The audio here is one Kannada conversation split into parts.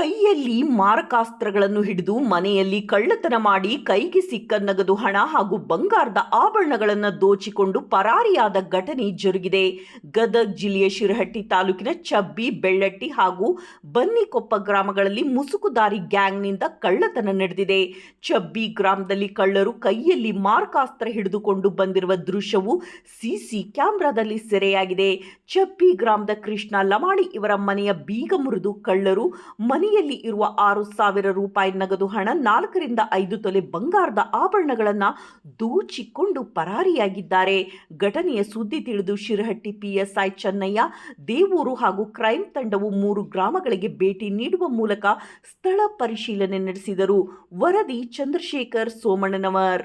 ಕೈಯಲ್ಲಿ ಮಾರಕಾಸ್ತ್ರಗಳನ್ನು ಹಿಡಿದು ಮನೆಯಲ್ಲಿ ಕಳ್ಳತನ ಮಾಡಿ ಕೈಗೆ ಸಿಕ್ಕ ನಗದು ಹಣ ಹಾಗೂ ಬಂಗಾರದ ಆಭರಣಗಳನ್ನು ದೋಚಿಕೊಂಡು ಪರಾರಿಯಾದ ಘಟನೆ ಜರುಗಿದೆ. ಗದಗ್ ಜಿಲ್ಲೆಯ ಶಿರಹಟ್ಟಿ ತಾಲೂಕಿನ ಚಬ್ಬಿ, ಬೆಳ್ಳಟ್ಟಿ ಹಾಗೂ ಬನ್ನಿಕೊಪ್ಪ ಗ್ರಾಮಗಳಲ್ಲಿ ಮುಸುಕುದಾರಿ ಗ್ಯಾಂಗ್ನಿಂದ ಕಳ್ಳತನ ನಡೆದಿದೆ. ಚಬ್ಬಿ ಗ್ರಾಮದಲ್ಲಿ ಕಳ್ಳರು ಕೈಯಲ್ಲಿ ಮಾರಕಾಸ್ತ್ರ ಹಿಡಿದುಕೊಂಡು ಬಂದಿರುವ ದೃಶ್ಯವು ಸಿಸಿ ಕ್ಯಾಮೆರಾದಲ್ಲಿ ಸೆರೆಯಾಗಿದೆ. ಚಬ್ಬಿ ಗ್ರಾಮದ ಕೃಷ್ಣ ಲಮಾಣಿ ಇವರ ಮನೆಯ ಬೀಗ ಮುರಿದು ಕಳ್ಳರು ಮನೆಯಲ್ಲಿ ಇರುವ ಆರು ಸಾವಿರ ರೂಪಾಯಿ ನಗದು ಹಣ ನಾಲ್ಕರಿಂದ ಐದು ತೊಲೆ ಬಂಗಾರದ ಆಭರಣಗಳನ್ನು ದೋಚಿಕೊಂಡು ಪರಾರಿಯಾಗಿದ್ದಾರೆ. ಘಟನೆಯ ಸುದ್ದಿ ತಿಳಿದು ಶಿರಹಟ್ಟಿ ಪಿಎಸ್ಐ ಚೆನ್ನಯ್ಯ, ದೇವೂರು ಹಾಗೂ ಕ್ರೈಂ ತಂಡವು ಮೂರು ಗ್ರಾಮಗಳಿಗೆ ಭೇಟಿ ನೀಡುವ ಮೂಲಕ ಸ್ಥಳ ಪರಿಶೀಲನೆ ನಡೆಸಿದರು. ವರದಿ ಚಂದ್ರಶೇಖರ್ ಸೋಮಣ್ಣನವರ್.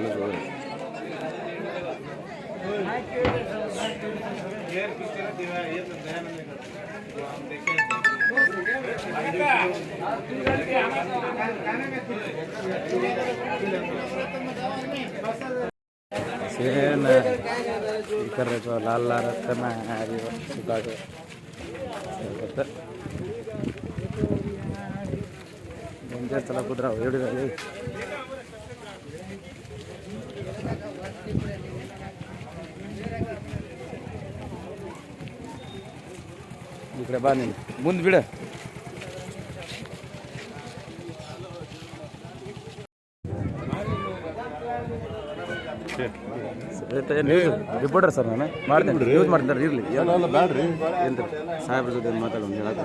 ಕಾಲೇಜ್ ಒಳಗೆ. ಸೇನ್ ಈ ಲಾಲ್ ಲಾಲ್ ಹತ್ತನ ಸುಖಾಗ ಕುದ್ರ ಹೇಳಿದ್ರೆ ಈ ಕಡೆ ಬಾ ನೀನು. ಮುಂದೆ ಬಿಡ. ರಿಪೋರ್ಟರ್ ಸರ್ ನಾನು. ಮಾಡ್ತೀನಿ. ಯೂಸ್ ಮಾಡ್ತಾರೆ ಇರಲಿ. ಬೇಡ್ರಿ ಬ್ಯಾಡ್ರಿ. ಏನು ಸಾಹೇಬ್ರ ಜೊತೆ ಮಾತಾಡೋದು ಹೇಳಕ್ಕೆ